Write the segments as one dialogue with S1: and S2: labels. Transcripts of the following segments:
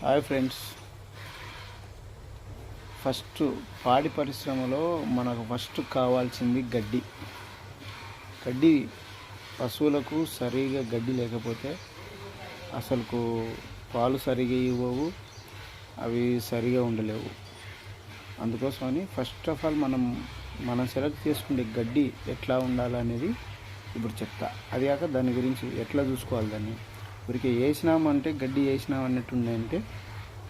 S1: Hi friends. First పాడి పరిశ్రమలో మనకు ఫస్ట్ కావాల్సింది గడ్డి. గడ్డి పశువులకు సరిగా గడ్డి లేకపోతే అసలుకు పాలు సరిగా ఇవ్వవు అవి సరిగా ఉండలేవు. అందుకోసమని ఫస్ట్ ఆఫ్ ఆల్ మనం మనం సెలెక్ట్ చేసుకునే గడ్డి ఎట్లా ఉండాలనేది ఇప్పుడు చెప్తా. అది కాక దాని గురించి ఎట్లా చూసుకోవాలి దాన్ని? ఊరికి వేసినామంటే గడ్డి వేసినాం అన్నట్టు ఉందంటే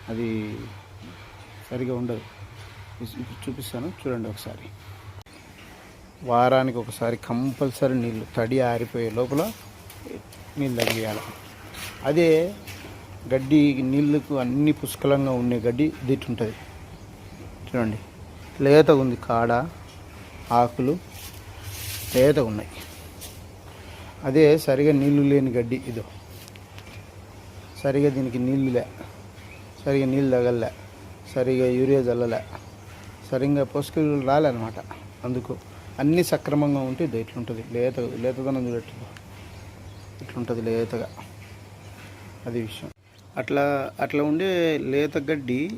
S1: అది సరిగా ఉండదు. చూపిస్తాను. చూడండి ఒకసారి. వారానికి ఒకసారి కంపల్సరీ నీళ్ళు తడి ఆరిపోయే లోపల నీళ్ళు తగ్గియాలి అదే గడ్డి నీళ్ళకు అన్ని పుష్కలంగా ఉండే గడ్డి దిట్టుంటుంది చూడండి. లేతగా ఉంది కాడ ఆకులు లేతగా ఉన్నాయి అదే సరిగా నీళ్ళు లేని గడ్డి ఇదో. సరిగా దీనికి నీళ్ళులే సరిగా నీళ్ళు తగలలే. సరిగా యూరియా చల్లలే. సరిగ్గా పోషకాలు రాలేనమాట అందుకు. అన్నీ సక్రమంగా ఉంటే ఇది ఇట్లుంటుంది. లేత లేతదనం చూడట్లు ఇట్లుంటుంది లేతగా. అది విషయం. అట్లా అట్లా ఉండే లేత గడ్డి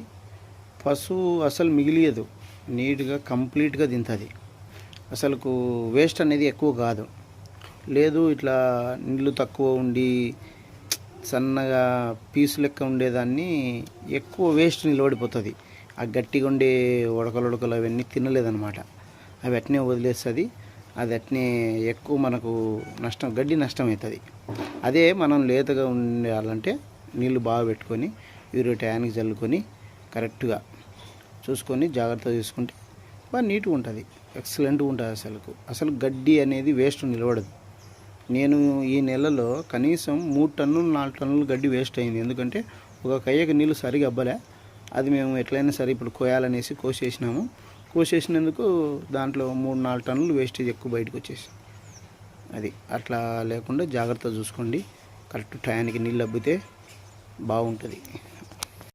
S1: పశువు అసలు మిగిలియదు. నీట్గా కంప్లీట్గా తింటుంది. అసలుకు వేస్ట్ అనేది ఎక్కువ కాదు. లేదు ఇట్లా నీళ్ళు తక్కువ ఉండి సన్నగా పీసు లెక్క ఉండేదాన్ని ఎక్కువ వేస్ట్ నిలబడిపోతుంది ఆ గట్టిగా ఉండే ఉడకలు ఉడకలు అవన్నీ తినలేదన్నమాట. అవి అట్నే వదిలేస్తుంది. అది అట్నే ఎక్కువ మనకు నష్టం గడ్డి నష్టం అవుతుంది అదే మనం లేతగా ఉండాలంటే నీళ్ళు బాగా పెట్టుకొని యూరియా ట్యాన్కి చల్లుకొని కరెక్ట్గా చూసుకొని జాగ్రత్తగా చూసుకుంటే బాగా నీట్గా ఉంటుంది. ఎక్సలెంట్గా ఉంటుంది అసలు అసలు గడ్డి అనేది వేస్ట్ నిలబడదు. నేను ఈ నెలలో కనీసం మూడు టన్నులు నాలుగు టన్నులు గడ్డి వేస్ట్ అయింది. ఎందుకంటే ఒక కయ్యకి నీళ్ళు సరిగా అబ్బలే. అది మేము ఎట్లయినా సరే ఇప్పుడు కోయాలనేసి కోసేసినాము. కోసేసినందుకు దాంట్లో మూడు నాలుగు టన్నులు వేస్టేజ్ ఎక్కువ బయటకు వచ్చేసి అది అట్లా లేకుండా జాగ్రత్త చూసుకోండి. కరెక్ట్ టయానికి నీళ్ళు అబ్బితే బాగుంటుంది.